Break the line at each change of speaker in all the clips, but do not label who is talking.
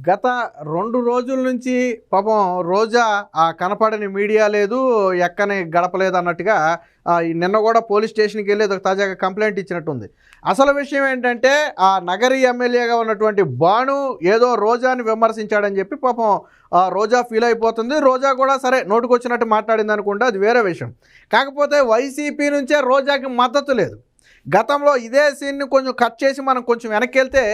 గత రెండు రోజుల నుంచి పాపం రోజా ఆ కనపడని మీడియా లేదు ఎక్కని గడపలేదు అన్నట్టుగా నిన్న కూడా పోలీస్ స్టేషన్కి వెళ్ళి ఒక తాజాగా కంప్లైంట్ ఇచ్చినట్టుంది. అసలు విషయం ఏంటంటే ఆ నగరి ఎమ్మెల్యేగా ఉన్నటువంటి బాను ఏదో రోజాని విమర్శించాడని చెప్పి పాపం ఆ, రోజా ఫీల్ అయిపోతుంది. రోజా కూడా సరే నోటుకొచ్చినట్టు మాట్లాడింది అనుకుంటే అది వేరే విషయం. కాకపోతే వైసీపీ నుంచే రోజాకి మద్దతు లేదు. గతంలో ఇదే సీన్ని కొంచెం కట్ చేసి మనం కొంచెం వెనక్కి వెళ్తే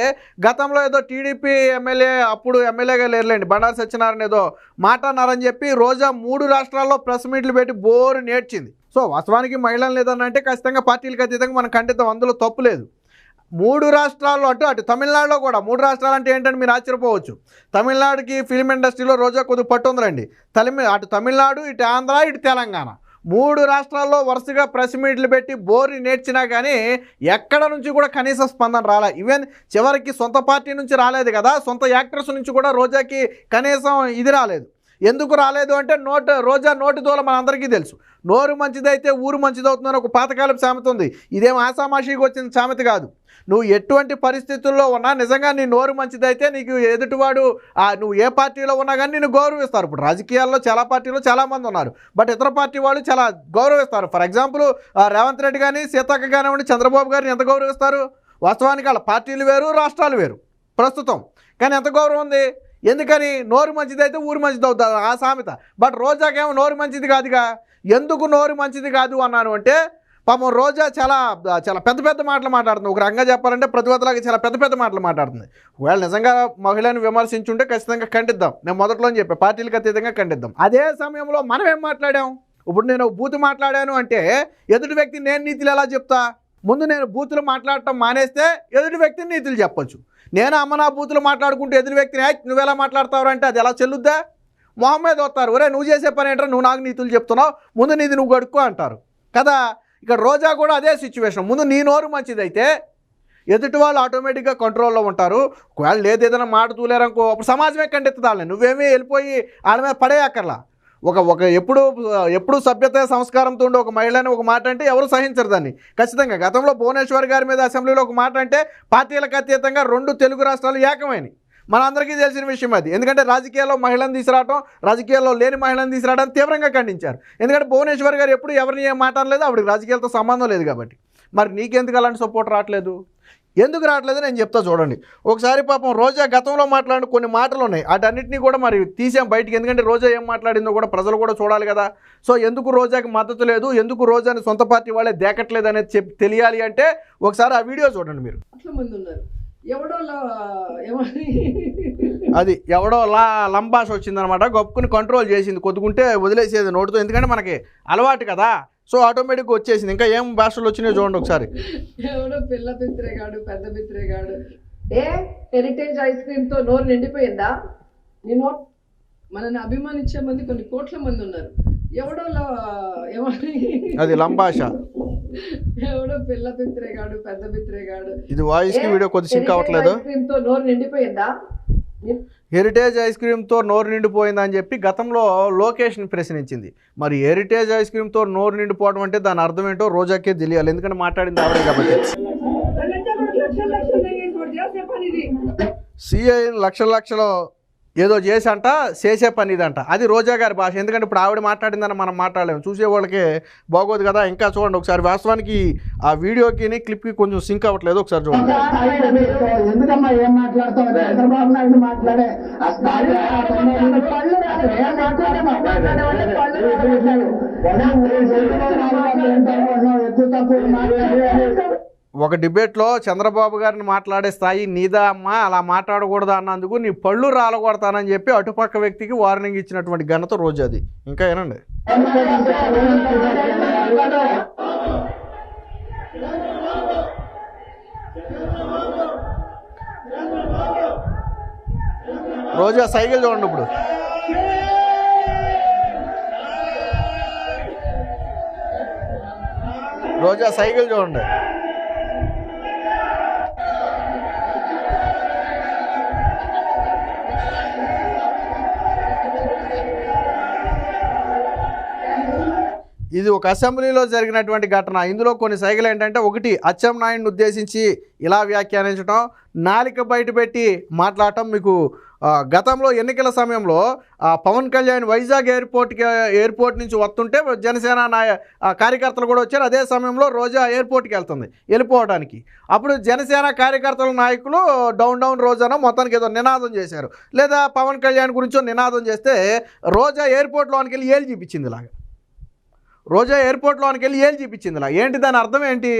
గతంలో ఏదో టీడీపీ ఎమ్మెల్యే అప్పుడు ఎమ్మెల్యేగా లేరులేండి. బండారు సత్యనారాయణ ఏదో మాటన్నారని చెప్పి రోజా మూడు రాష్ట్రాల్లో ప్రెస్ మీట్లు పెట్టి బోరు నేర్చింది. సో వాస్తవానికి మహిళలు లేదని అంటే ఖచ్చితంగా పార్టీలకు అతీతంగా మనం ఖండితం అందులో తప్పు లేదు. మూడు రాష్ట్రాల్లో అటు అటు తమిళనాడులో కూడా మూడు రాష్ట్రాలు అంటే ఏంటంటే మీరు ఆశ్చర్యపోవచ్చు. తమిళనాడుకి ఫిల్మ్ ఇండస్ట్రీలో రోజా కొద్దిగా పట్టు ఉందిరండి తమిళ అటు తమిళనాడు ఇటు ఆంధ్ర ఇటు తెలంగాణ. మూడు రాష్ట్రాల్లో వరుసగా ప్రెస్ మీట్లు పెట్టి బోర్ని నేర్చినా కానీ ఎక్కడ నుంచి కూడా కనీస స్పందన రాలే. ఈవెన్ చివరికి సొంత పార్టీ నుంచి రాలేదు కదా సొంత యాక్టర్స్ నుంచి కూడా రోజాకి కనీసం ఇది రాలేదు. ఎందుకు రాలేదు అంటే నోటు రోజా నోటి దూల మనందరికీ తెలుసు. నోరు మంచిదైతే ఊరు మంచిదవుతుందని ఒక పాతకాలపు సామెత ఉంది. ఇదేం ఆసామాషికి వచ్చిన సామెత కాదు. నువ్వు ఎటువంటి పరిస్థితుల్లో ఉన్నా నిజంగా నీ నోరు మంచిదైతే నీకు ఎదుటివాడు ఆ, నువ్వు ఏ పార్టీలో ఉన్నా కానీ నేను గౌరవిస్తారు. ఇప్పుడు రాజకీయాల్లో చాలా పార్టీలో చాలామంది ఉన్నారు. బట్ ఇతర పార్టీ వాళ్ళు చాలా గౌరవిస్తారు. ఫర్ ఎగ్జాంపుల్ రేవంత్ రెడ్డి కానీ సీతక్క కానివ్వండి చంద్రబాబు గారిని ఎంత గౌరవిస్తారు? వాస్తవానికి వాళ్ళ పార్టీలు వేరు రాష్ట్రాలు వేరు. ప్రస్తుతం. కానీ ఎంత గౌరవం ఉంది? ఎందుకని నోరు మంచిదైతే ఊరు మంచిది అవుతుంది ఆ సామెత. బట్ రోజాకేమో నోరు మంచిది కాదుగా. ఎందుకు నోరు మంచిది కాదు అన్నాను అంటే పాపం రోజా చాలా చాలా పెద్ద పెద్ద మాటలు మాట్లాడుతుంది. ఒక రంగా చెప్పాలంటే ప్రతివతలాగా చాలా పెద్ద పెద్ద మాటలు మాట్లాడుతుంది. ఒకవేళ నిజంగా మహిళను విమర్శించుంటే ఖచ్చితంగా ఖండిద్దాం. నేను మొదట్లో చెప్పే పార్టీలకు అతీతంగా ఖండిద్దాం. అదే సమయంలో మనం ఏం మాట్లాడాం? ఇప్పుడు నేను బూతు మాట్లాడాను అంటే ఎదుటి వ్యక్తి నేను నీతులు ఎలా చెప్తా? ముందు నేను బూతులు మాట్లాడటం మానేస్తే ఎదుటి వ్యక్తిని నీతులు చెప్పొచ్చు. నేను అమ్మనా బూతులు మాట్లాడుకుంటే ఎదురు వ్యక్తిని "ఏయ్, నువ్వు ఎలా మాట్లాడతావు అంటే అది ఎలా చెల్లుద్దా? మొహమ్మద్ వస్తారు ఒరే నువ్వు చేసే పని ఏంటో నువ్వు నాకు నీతులు చెప్తున్నావు. ముందు నీది నువ్వు గడుక్కో అంటారు. కదా? ఇక్కడ రోజా కూడా అదే సిచ్యువేషన్ ముందు నీ నోరు మంచిదైతే ఎదుటి వాళ్ళు ఆటోమేటిక్గా కంట్రోల్లో ఉంటారు. ఒకవేళ లేదు ఏదైనా మాట తూలేరనుకో అప్పుడు సమాజమే ఖండిస్తుంది నువ్వేమీ వెళ్ళిపోయి ఆడ మీద పడేయక్కర్లా. ఒక ఒక ఎప్పుడు ఎప్పుడు సభ్యత సంస్కారంతో ఉండే ఒక మహిళని ఒక మాట అంటే ఎవరు సహించరు దాన్ని. ఖచ్చితంగా గతంలో భువనేశ్వర్ గారి మీద అసెంబ్లీలో ఒక మాట అంటే పార్టీలకు అతీతంగా రెండు తెలుగు రాష్ట్రాలు ఏకమైనవి మనందరికీ తెలిసిన విషయం అది. ఎందుకంటే రాజకీయాల్లో మహిళను తీసుకురావడం రాజకీయాల్లో లేని మహిళను తీసుకురావడం తీవ్రంగా ఖండించారు. ఎందుకంటే భువనేశ్వర్ గారు ఎప్పుడు ఎవరిని ఏం మాట్లాడలేదు ఆవిడకి రాజకీయాలతో సంబంధం లేదు కాబట్టి. మరి నీకెందుకు అలాంటి సపోర్ట్ రావట్లేదు? ఎందుకు రావట్లేదు నేను చెప్తా చూడండి. ఒకసారి పాపం రోజా గతంలో మాట్లాడిన కొన్ని మాటలు ఉన్నాయి. వాటన్నిటిని కూడా మరి తీసాం బయటికి. ఎందుకంటే రోజా ఏం మాట్లాడిందో కూడా ప్రజలు కూడా చూడాలి కదా. సో ఎందుకు రోజాకి మద్దతు లేదు? ఎందుకు రోజాని సొంత పార్టీ వాళ్ళే దేకట్లేదు అనేది చెప్పి తెలియాలి అంటే ఒకసారి ఆ వీడియో చూడండి మీరు.
అట్లా మంది ఉన్నారు.
అది ఎవడో లా లంబాష వచ్చిందనమాట. గొప్పకుని కంట్రోల్ చేసింది. కొద్దుకుంటే వదిలేసేది నోటితో. ఎందుకంటే మనకి అలవాటు కదా. సో ఆటోమేటిక్గా వచ్చేసింది. ఇంకా ఏం భాషలు వచ్చినాయో చూడండి ఒకసారి.
ఎవడో పిల్ల పిత్రేగాడు పెద్ద పిత్రేగాడు ఏ హెరిటేజ్ ఐస్ క్రీమ్తో నోరు నిండిపోయిందా? నీ నోట్ మనల్ని అభిమానించే మంది కొన్ని కోట్ల మంది ఉన్నారు. ఎవడో
అది లంబాష.
ఎవడో పిల్ల పిత్రేగాడు పెద్ద పిత్రేగాడు.
ఇది వాయిస్కి వీడియో కొద్ది సింక్ అవ్వట్లేదు?
ఐస్ క్రీమ్తో నోరు నిండిపోయిందా?
హెరిటేజ్ ఐస్ క్రీమ్తో నోరు నిండిపోయిందని చెప్పి గతంలో లొకేషన్ ప్రశ్నించింది. మరి హెరిటేజ్ ఐస్ క్రీమ్తో నోరు నిండిపోవడం అంటే దాని అర్థం ఏంటో రోజాకే తెలియాలి. ఎందుకంటే మాట్లాడింది ఆవిడే కాబట్టి. సిఐ లక్షల లక్షలు ఏదో చేసి అంట చేసే పని ఇదంట. అది రోజా గారి భాష. ఎందుకంటే ఇప్పుడు ఆవిడ మాట్లాడిందని మనం మాట్లాడలేము. చూసే వాళ్ళకి బాగోదు కదా. ఇంకా చూడండి ఒకసారి వాస్తవానికి ఆ వీడియోకి క్లిప్కి కొంచెం సింక్ అవ్వట్లేదు. ఒకసారి చూడండి.
ఎందుకమ్మా ఏం
ఒక డిబేట్లో చంద్రబాబు గారిని మాట్లాడే స్థాయి నీదా అమ్మా అలా మాట్లాడకూడదు అన్నందుకు నీ పళ్ళు రాలగొడతానని చెప్పి అటుపక్క వ్యక్తికి వార్నింగ్ ఇచ్చినటువంటి ఘనత రోజు అది. ఇంకా ఏనండి రోజా సైకిల్ చూడండి ఇప్పుడు. రోజా సైకిల్ చూడండి. ఇది ఒక అసెంబ్లీలో జరిగినటువంటి ఘటన. ఇందులో కొన్ని సైగలు ఏంటంటే ఒకటి అచ్చెన్నాయుడిని ఉద్దేశించి ఇలా వ్యాఖ్యానించడం నాలిక బయటపెట్టి మాట్లాడటం మీకు గతంలో ఎన్నికల సమయంలో పవన్ కళ్యాణ్ వైజాగ్ ఎయిర్పోర్ట్కి ఎయిర్పోర్ట్ నుంచి వస్తుంటే జనసేన నాయ కార్యకర్తలు కూడా వచ్చారు. అదే సమయంలో రోజా ఎయిర్పోర్ట్కి వెళ్తుంది వెళ్ళిపోవడానికి అప్పుడు జనసేన కార్యకర్తల నాయకులు డౌన్ డౌన్ రోజానో మొత్తానికి ఏదో నినాదం చేశారు. లేదా పవన్ కళ్యాణ్ గురించో నినాదం చేస్తే రోజా ఎయిర్పోర్ట్లోనికి వెళ్ళి ఏళ్ళు చూపించింది ఇలాగా. రోజా ఎయిర్పోర్ట్లోనికి వెళ్ళి ఏళ్ళు చూపించింది ఇలా ఏంటి దాని అర్థం ఏంటి?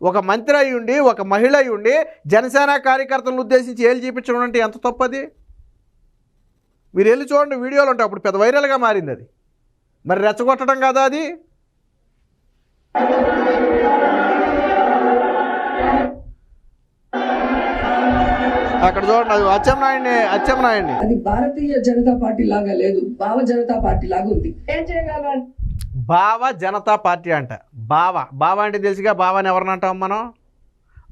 ఒక మంత్రి అయి ఉండి ఒక మహిళ అయి ఉండి జనసేన కార్యకర్తలను ఉద్దేశించి ఏళ్ళు చూపించడం అంటే ఎంత తప్పది? మీరు వెళ్ళి చూడండి వీడియోలు ఉంటాయి. అప్పుడు పెద్ద వైరల్గా మారింది అది మరి రెచ్చగొట్టడం కదా అది? అక్కడ చూడండి అది అచ్చెన్నాయుడిని అచ్చెన్నాయుడిని
అది భారతీయ జనతా పార్టీ లాగా లేదు. భావ జనతా పార్టీ లాగా ఉంది. ఏం చేయగలం
బావ జనతా పార్టీ అంట. బావ. బావ అంటే తెలుసుగా బావని ఎవరిని అంటాం మనం?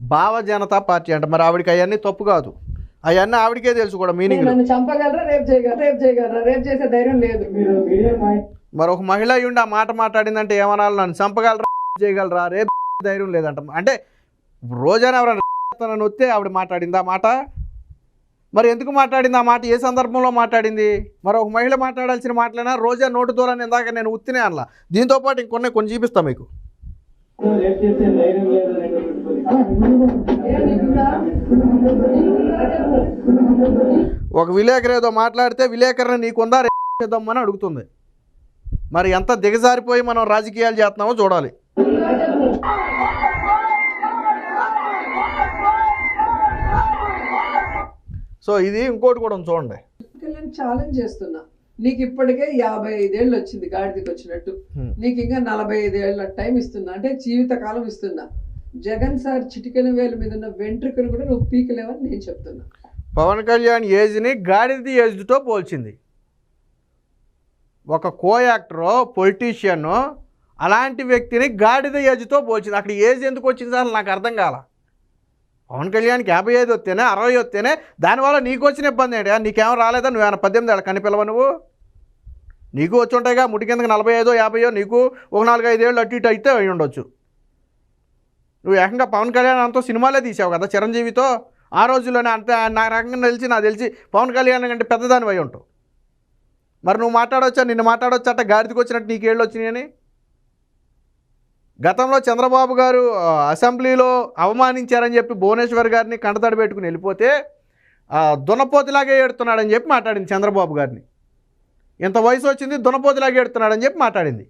బావ జనతా పార్టీ అంట. మరి ఆవిడకి అవన్నీ తప్పు కాదు. అవన్నీ ఆవిడకే తెలుసు కూడా మీనింగ్ మరి ఒక మహిళ అయ్యుండి ఆ మాట మాట్లాడిందంటే ఏమనాలి నన్ను? చంపగలరా? చేయగలరా? రేపు ధైర్యం లేదంట అంటే రోజాన ఎవరైనా వస్తే ఆవిడ మాట్లాడింది ఆ మాట? మరి ఎందుకు మాట్లాడింది ఆ మాట? ఏ సందర్భంలో మాట్లాడింది? మరి ఒక మహిళ మాట్లాడాల్సిన మాటలైనా రోజా నోటు దూరాన్ని ఇందాక నేను ఉత్తినే అనలా. దీంతో పాటు ఇంకొన్ని కొన్ని చూపిస్తా మీకు. ఒక విలేకరు ఏదో మాట్లాడితే విలేకరుని నీకుందా రే చేద్దామని అడుగుతుంది. మరి ఎంత దిగజారిపోయి మనం రాజకీయాలు చేస్తున్నామో చూడాలి. సో ఇది ఇంకోటి కూడా చూడండి.
ఛాలెంజ్ చేస్తున్నా. నీకు ఇప్పటికే యాభై ఐదేళ్ళు వచ్చింది గాడిదకి వచ్చినట్టు. నీకు ఇంకా నలభై ఐదేళ్ళ టైం ఇస్తున్నా. అంటే జీవితకాలం ఇస్తున్నా. జగన్ సార్ చిటికెన వేలు మీద ఉన్న వెంట్రుకను కూడా నువ్వు పీకలేవని నేను చెప్తున్నా.
పవన్ కళ్యాణ్ ఏజ్ని గాడిది ఏజ్తో పోల్చింది. ఒక కో యాక్టరో పొలిటీషియన్ అలాంటి వ్యక్తిని గాడిద ఏజ్తో పోల్చింది. అక్కడ ఏజ్ ఎందుకు వచ్చింది అసలు నాకు అర్థం కాల. పవన్ కళ్యాణ్కి యాభై ఐదు వస్తేనే అరవై వస్తేనే దానివల్ల నీకు వచ్చిన ఇబ్బంది ఏంటి? నీకేం రాలేదా? నువ్వేమైనా పద్దెనిమిది ఏళ్ళ కనిపిల్లవ నువ్వు? నీకు వచ్చి ఉంటాయిగా ముడి కిందకి నలభై ఐదో యాభైయో నీకు ఒక నాలుగు ఐదేళ్ళు అటు ఇటు అయితే అయి ఉండొచ్చు. నువ్వు ఏకంగా పవన్ కళ్యాణ్ అంతా సినిమాలే తీసావు కదా చిరంజీవితో? ఆ రోజుల్లోనే అంత నా రకంగా తెలిసి నాకు తెలిసి పవన్ కళ్యాణ్ కంటే పెద్దదాని అయి ఉంటావు. మరి నువ్వు మాట్లాడొచ్చా? నిన్ను మాట్లాడొచ్చా? అట్ట గాడికి వచ్చినట్టు నీకు ఏళ్ళు వచ్చినాయని? గతంలో చంద్రబాబు గారు అసెంబ్లీలో అవమానించారని చెప్పి భువనేశ్వర్ గారిని కండతడి పెట్టుకుని వెళ్ళిపోతే దునపోతిలాగే ఏడుతున్నాడని చెప్పి మాట్లాడింది చంద్రబాబు గారిని. ఇంత వయసు వచ్చింది దునపోతిలాగే ఏడుతున్నాడని చెప్పి మాట్లాడింది.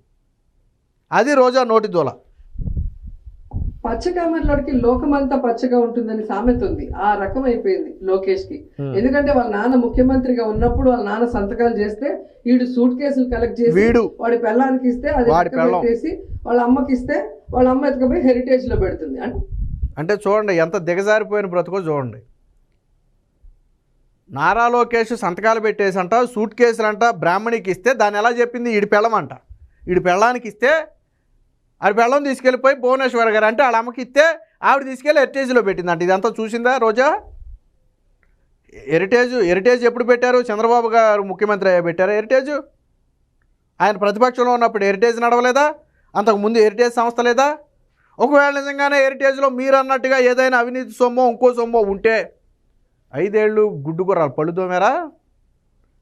అది రోజా నోటి దూల.
పచ్చకామర్లోకి లోకమంతా పచ్చగా ఉంటుందని సామెత ఉంది. ఆ రకం అయిపోయింది లోకేష్కి ఎందుకంటే వాళ్ళ నాన్న ముఖ్యమంత్రిగా ఉన్నప్పుడు వాళ్ళ నాన్న సంతకాలు చేస్తే వీడు సూట్ కేసులు కలెక్ట్ చేసి
వీడు.
వాడి పెళ్ళానికి ఇస్తే అది. పెట్టేసి వాళ్ళ అమ్మకి ఇస్తే వాళ్ళ అమ్మ ఎత్తుకపోయి హెరిటేజ్లో పెడుతుంది. అంటే
అంటే చూడండి ఎంత దిగజారిపోయిన బ్రతుకో చూడండి. నారా లోకేష్ సంతకాలు పెట్టేసంట సూట్ కేసులంట బ్రాహ్మణికి ఇస్తే దాన్ని ఎలా చెప్పింది? ఈడి పెళ్ళమంట ఈడి పెళ్ళానికి ఇస్తే ఆడి పెళ్ళం తీసుకెళ్ళిపోయి భువనేశ్వర్ గారు అంటే వాళ్ళ అమ్మకి ఇస్తే ఆవిడ తీసుకెళ్ళి హెరిటేజ్లో పెట్టిందంట. ఇదంతా చూసిందా రోజా? హెరిటేజ్ హెరిటేజ్ ఎప్పుడు పెట్టారు? చంద్రబాబు గారు ముఖ్యమంత్రి అయ్యా పెట్టారు హెరిటేజ్ ఆయన ప్రతిపక్షంలో ఉన్నప్పుడు హెరిటేజ్ నడవలేదా? అంతకు ముందు హెరిటేజ్ సంస్థ లేదా? ఒకవేళ నిజంగానే హెరిటేజ్లో మీరు అన్నట్టుగా ఏదైనా అవినీతి సొమ్మో ఇంకో సొమ్మో ఉంటే ఐదేళ్ళు గుడ్డు గుర్రాలు పళ్ళు తోమారా?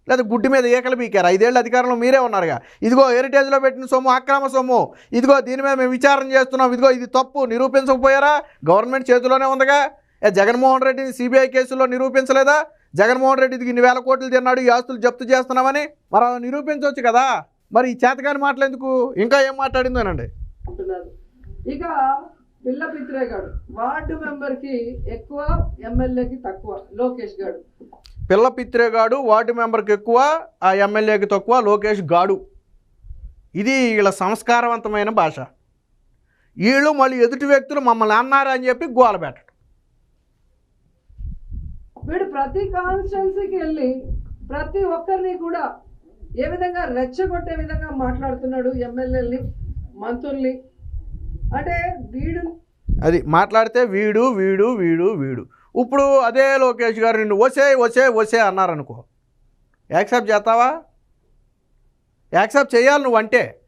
లేదా గుడ్డు మీద ఏకలు పీకారు? ఐదేళ్ళు అధికారంలో మీరే ఉన్నారుగా. ఇదిగో హెరిటేజ్లో పెట్టిన సొమ్ము అక్రమ సొమ్ము. ఇదిగో దీని మీద మేము విచారణ చేస్తున్నాం. ఇదిగో ఇది తప్పు. నిరూపించకపోయారా? గవర్నమెంట్ చేతిలోనే ఉందిగా. జగన్మోహన్ రెడ్డిని సిబిఐ కేసులో నిరూపించలేదా? జగన్మోహన్ రెడ్డికి ఇన్ని వేల కోట్లు తిన్నాడు ఈ ఆస్తులు జప్తు చేస్తున్నామని. మరి అలా నిరూపించవచ్చు కదా. మరి ఈ చేతకాని మాట్లాడేందుకు ఇంకా ఏం మాట్లాడిందోనండి?
ఇక పిల్ల పిత్రే గాడు. వార్డు మెంబర్కి ఎక్కువ ఎమ్మెల్యేకి తక్కువ. లోకేష్ గాడు.
పిల్ల పిత్రేగాడు వార్డు మెంబర్కి ఎక్కువ ఆ ఎమ్మెల్యేకి తక్కువ లోకేష్ గాడు. ఇది వీళ్ళ సంస్కారవంతమైన భాష. వీళ్ళు మళ్ళీ ఎదుటి వ్యక్తులు మమ్మల్ని అన్నారు అని చెప్పి గోల పెట్టడం.
వీడు ప్రతి కాన్స్టిట్యున్సీకి వెళ్ళి ప్రతి ఒక్కరిని కూడా ఏ విధంగా రెచ్చగొట్టే విధంగా మాట్లాడుతున్నాడు ఎమ్మెల్యేని మంత్రుల్ని? అంటే వీడు
అది మాట్లాడితే వీడు వీడు వీడు వీడు. ఇప్పుడు అదే లోకేష్ గారు నిన్ను వసే వసే వసే అన్నారనుకో. యాక్సెప్ట్ చేస్తావా? యాక్సెప్ట్ చేయాలి నువ్వు అంటే.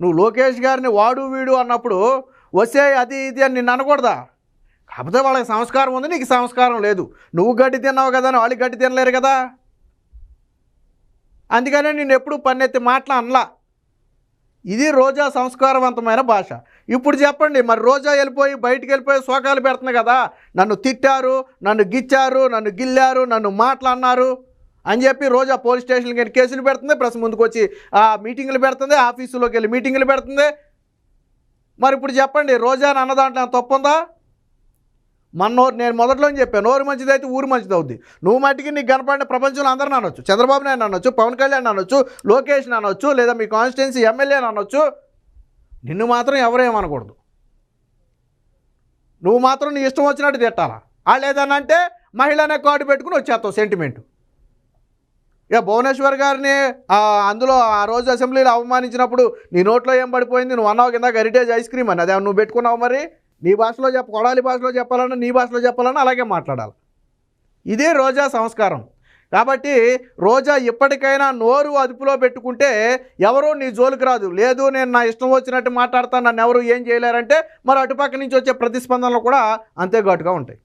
నువ్వు లోకేష్ గారిని వాడు వీడు అన్నప్పుడు వసే అది ఇది అని నిన్ను అనకూడదా? కాకపోతే వాళ్ళకి సంస్కారం ఉంది నీకు సంస్కారం లేదు. నువ్వు గడ్డి తిన్నావు కదా అని వాళ్ళు గడ్డి తినలేరు కదా? అందుకనే నేను ఎప్పుడు పన్నెత్తి మాటలు అనలా. ఇది రోజా సంస్కారవంతమైన భాష. ఇప్పుడు చెప్పండి మరి రోజా వెళ్ళిపోయి బయటికి వెళ్ళిపోయి శోకాలు పెడుతుంది కదా నన్ను తిట్టారు నన్ను గిచ్చారు నన్ను గిల్లారు నన్ను మాట్లాడినారు అని చెప్పి రోజా పోలీస్ స్టేషన్కి వెళ్ళి కేసులు పెడుతుంది ప్రెస్ ముందుకు వచ్చి ఆ మీటింగ్లు పెడుతుంది ఆఫీసులోకి వెళ్ళి మీటింగ్లు పెడుతుంది. మరి ఇప్పుడు చెప్పండి రోజా అన్న దాంట్లో తప్పు ఉందా? మన నోరు నేను మొదట్లో చెప్పాను నోరు మంచిది అయితే ఊరు మంచిది అవుద్ది. నువ్వు మట్టికి నీకు కనపడిన ప్రపంచంలో అందరూ అనొచ్చు. చంద్రబాబు నాయుడు అనొచ్చు పవన్ కళ్యాణ్ అనొచ్చు లోకేష్ అనొచ్చు లేదా మీ కాన్స్టిట్యున్సీ ఎమ్మెల్యే అనొచ్చు. నిన్ను మాత్రం ఎవరేమనకూడదు నువ్వు మాత్రం నీ ఇష్టం వచ్చినట్టు తిట్టాలా? వాళ్ళు ఏదన్నా అంటే మహిళనే కార్డు పెట్టుకుని వచ్చేస్తావు సెంటిమెంట్ ఇక భువనేశ్వర్ గారిని అందులో ఆ రోజు అసెంబ్లీలో అవమానించినప్పుడు నీ నోట్లో ఏం పడిపోయింది? నువ్వు అన్నావు కింద హెరిటేజ్ ఐస్ క్రీమ్ అని. అదే నువ్వు పెట్టుకున్నావు మరి? నీ భాషలో చెప్ప కొడాలి భాషలో చెప్పాలన్నా నీ భాషలో చెప్పాలన్నా అలాగే మాట్లాడాలి. ఇదే రోజా సంస్కారం. కాబట్టి రోజా ఇప్పటికైనా నోరు అదుపులో పెట్టుకుంటే ఎవరూ నీ జోలికి రాదు. లేదు నేను నా ఇష్టం వచ్చినట్టు మాట్లాడతాను నన్ను ఎవరు ఏం చేయలేరంటే మరి అటుపక్క నుంచి వచ్చే ప్రతిస్పందనలు కూడా అంతే ఘాటుగా ఉంటాయి.